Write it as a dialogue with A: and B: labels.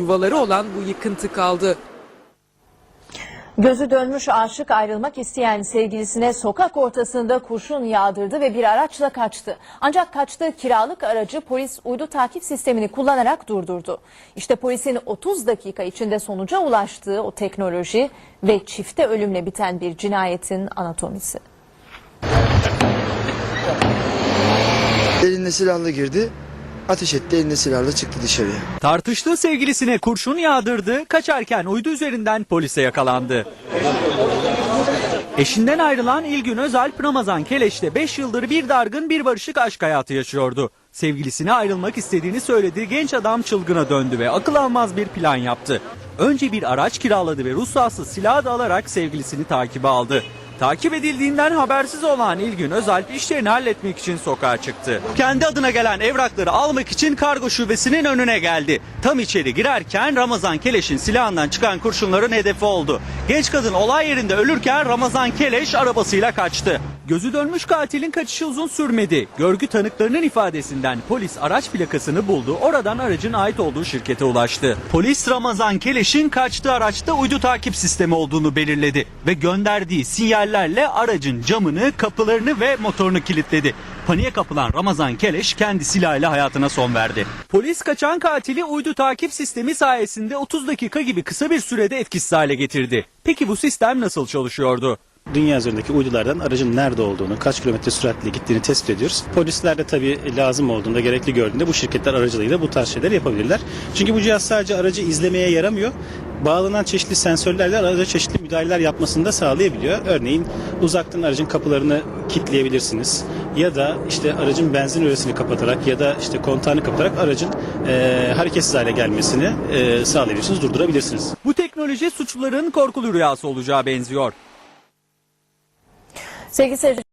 A: yuvaları olan bu yıkıntı kaldı.
B: Gözü dönmüş aşık ayrılmak isteyen sevgilisine sokak ortasında kurşun yağdırdı ve bir araçla kaçtı. Ancak kaçtığı kiralık aracı polis uydu takip sistemini kullanarak durdurdu. İşte polisin 30 dakika içinde sonuca ulaştığı o teknoloji ve çifte ölümle biten bir cinayetin anatomisi.
C: Elinde silahla girdi. Ateş etti elinde silahla çıktı dışarıya.
D: Tartıştığı sevgilisine kurşun yağdırdı, kaçarken uydu üzerinden polise yakalandı. Eşinden ayrılan İlgün Özalp Ramazan Keleş'te 5 yıldır bir dargın bir barışık aşk hayatı yaşıyordu. Sevgilisine ayrılmak istediğini söyledi, genç adam çılgına döndü ve akıl almaz bir plan yaptı. Önce bir araç kiraladı ve ruhsatsız silah da alarak sevgilisini takibe aldı. Takip edildiğinden habersiz olan İlgün Özalp işlerini halletmek için sokağa çıktı. Kendi adına gelen evrakları almak için kargo şubesinin önüne geldi. Tam içeri girerken Ramazan Keleş'in silahından çıkan kurşunların hedefi oldu. Genç kadın olay yerinde ölürken Ramazan Keleş arabasıyla kaçtı. Gözü dönmüş katilin kaçışı uzun sürmedi. Görgü tanıklarının ifadesinden polis araç plakasını buldu. Oradan aracın ait olduğu şirkete ulaştı. Polis Ramazan Keleş'in kaçtığı araçta uydu takip sistemi olduğunu belirledi ve gönderdiği sinyallerle aracın camını, kapılarını ve motorunu kilitledi. Paniğe kapılan Ramazan Keleş kendi silahıyla hayatına son verdi. Polis kaçan katili uydu takip sistemi sayesinde 30 dakika gibi kısa bir sürede etkisiz hale getirdi. Peki bu sistem nasıl çalışıyordu?
E: Dünya üzerindeki uydulardan aracın nerede olduğunu, kaç kilometre süratle gittiğini tespit ediyoruz. Polisler de tabii lazım olduğunda, gerekli gördüğünde bu şirketler aracılığıyla bu tarz şeyler yapabilirler. Çünkü bu cihaz sadece aracı izlemeye yaramıyor. Bağlanan çeşitli sensörlerle araca çeşitli müdahaleler yapmasını da sağlayabiliyor. Örneğin uzaktan aracın kapılarını kilitleyebilirsiniz. Ya da işte aracın benzin üresini kapatarak ya da işte kontağını kapatarak aracın eee hareketsiz hale gelmesini eee sağlayabilirsiniz, durdurabilirsiniz.
D: Bu teknoloji suçluların korkulu rüyası olacağı benziyor.
B: Sevgili seyirciler,